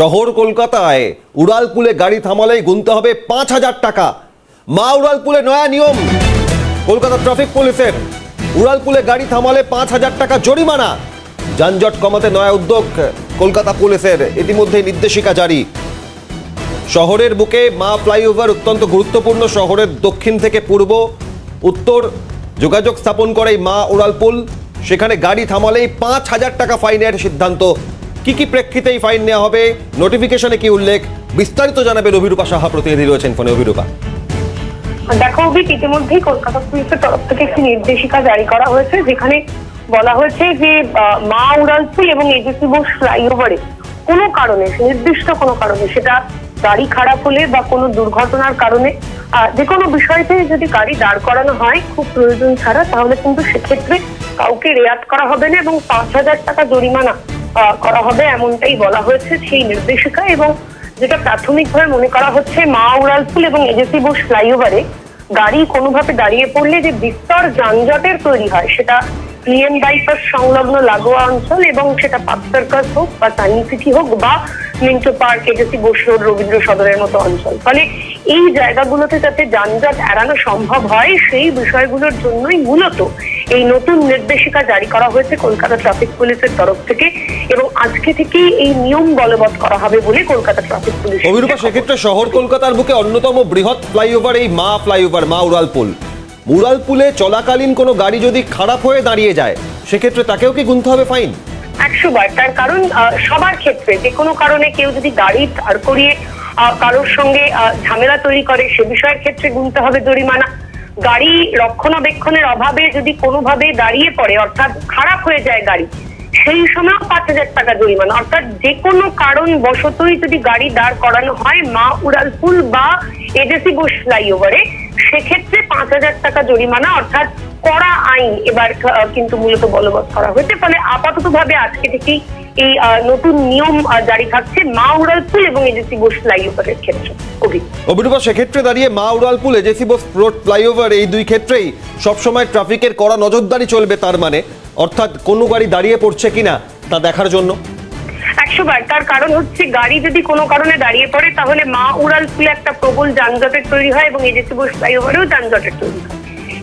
শহর কলকাতায় উড়ালপুলে গাড়ি থামালেই গুনতে হবে পাঁচ হাজার টাকা। মা উড়ালপুলে নয়া নিয়ম। কলকাতা ট্রাফিক পুলিশের, উড়ালপুলে গাড়ি থামালে পাঁচ হাজার টাকা জরিমানা। যানজট কমাতে নয়া উদ্যোগ কলকাতা পুলিশের ইতিমধ্যে নির্দেশিকা জারি। শহরের বুকে মা ফ্লাইওভার অত্যন্ত গুরুত্বপূর্ণ শহরের দক্ষিণ থেকে পূর্ব, উত্তর। যোগাযোগ স্থাপন করে মা উড়ালপুল। সেখানে গাড়ি থামালেই পাঁচ হাজার টাকা ফাইনের সিদ্ধান্ত। কি কি প্রেক্ষিতে এই ফাইন নেওয়া হবে? নোটিফিকেশনে কি উল্লেখ? বিস্তারিত জানাবেন অভিরূপা সাহা প্রতিনিধি রয়েছেন ফোনে। অভিরূপা। দেখো অভিক, ইতিমধ্যেই কলকাতা পুলিশের তরফ থেকে একটি নির্দেশিকা জারি করা হয়েছে, যেখানে বলা হয়েছে যে মা উড়ালপুল এবং এজেসি বোস ফ্লাইওভারে কোনো কারণে, নির্দিষ্ট কোনো কারণে, সেটা গাড়ি খারাপ হলে বা কোনো দুর্ঘটনার কারণে যে কোনো বিষয়তে যদি গাড়ি দাঁড় করানো হয় খুব প্রয়োজন ছাড়া, তাহলে কিন্তু সেক্ষেত্রে কাউকে রেয়াত করা হবে না এবং পাঁচ হাজার টাকা জরিমানা করা হবে এমনটাই বলা হয়েছে সেই নির্দেশিকা এবং যেটা প্রাথমিকভাবে মনে করা হচ্ছে মা উড়ালপুল এবং এজেসি বোস ফ্লাইওভারে গাড়ি কোনোভাবে দাঁড়িয়ে পড়লে যে বিস্তর যানজটের তৈরি হয় সেটা পিএম বাইপাস সংলগ্ন লাগোয়া অঞ্চল এবং সেটা পার্ক সার্কাস হোক বা সাইন্স সিটি হোক বা Minto park AJC Bose road Rabindra সদরের মতো অঞ্চল। ফলে এই জায়গাগুলোতে যাতে যানজট এড়ানো সম্ভব হয় সেই বিষয়গুলোর জন্যই মূলত এই নতুন নির্দেশিকা জারি করা হয়েছে কলকাতা ট্রাফিক পুলিশের তরফ থেকে এবং আজকে থেকেই এই নিয়ম বলবৎ করা হবে বলে কলকাতা ট্রাফিক পুলিশ অভিরূপা সেক্ষেত্রে শহর কলকাতার বুকে অন্যতম বৃহৎ ফ্লাইওভার এই মা ফ্লাইওভার মা উড়ালপুল উড়ালপুলে চলাকালীন কোনো গাড়ি যদি খারাপ হয়ে দাঁড়িয়ে যায়, সেক্ষেত্রে তাকেও কি গুনতে হবে ফাইন? একশো বার তার কারণ সবার ক্ষেত্রে, যে কোনো কারণে কেউ যদি গাড়ি দাঁড় করিয়ে কারোর সঙ্গে ঝামেলা তৈরি করে, সে বিষয়ের ক্ষেত্রে গুনতে হবে জরিমানা। গাড়ি রক্ষণাবেক্ষণের অভাবে যদি কোনোভাবে দাঁড়িয়ে পড়ে, অর্থাৎ খারাপ হয়ে যায় গাড়ি সেই সময় পাঁচ হাজার টাকা জরিমানা। অর্থাৎ যে কোনো কারণ বশতই যদি গাড়ি দাঁড় করানো হয় মা উড়ালপুল বা এজেসি বোস ফ্লাইওভারে, সেক্ষেত্রে পাঁচ হাজার টাকা জরিমানা, অর্থাৎ কড়া আইন এবার কিন্তু মূলত বলবৎ করা হয়েছে। ফলে আপাতত ভাবে আজকে থেকেই এই নতুন নিয়ম জারি থাকছে মা উড়ালপুল এবং এজেসি বোস ফ্লাইওভারের ক্ষেত্রে। অভিরূপা সেক্ষেত্রে দাঁড়িয়ে মা উড়ালপুল এজেসি বোস রোড ফ্লাইওভার এই দুই ক্ষেত্রেই সবসময় ট্রাফিকের কড়া নজরদারি চলবে তার মানে। অর্থাৎ কোনো গাড়ি দাঁড়িয়ে পড়ছে কিনা তা দেখার জন্য। একশো বার। তার কারণ হচ্ছে গাড়ি যদি কোনো কারণে দাঁড়িয়ে পড়ে তাহলে মা উড়ালপুলে একটা প্রবল যানজটের তৈরি হয় এবং এজেসি বোস ফ্লাইওভারেও যানজটের তৈরি হয়।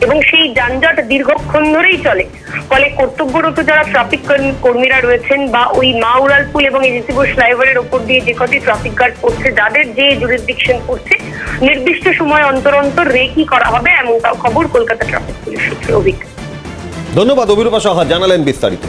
এবং সেই যানজট দীর্ঘক্ষণ ধরেই চলে। ফলে কর্তব্যরত যারা ট্রাফিক কর্মীরা রয়েছেন বা ওই মা উড়ালপুল এবং এজেসি বোস ফ্লাইওভারের ওপর দিয়ে যে কটি ট্রাফিক গার্ড পড়ছে যাদের যে জুরিসডিকশন পড়ছে নির্দিষ্ট সময় অন্তর অন্তর রেকি করা হবে এমনটাও খবর কলকাতা ট্রাফিক পুলিশ সূত্রে অভিজ্ঞ। ধন্যবাদ অভিরূপা সাহা, জানালেন বিস্তারিত।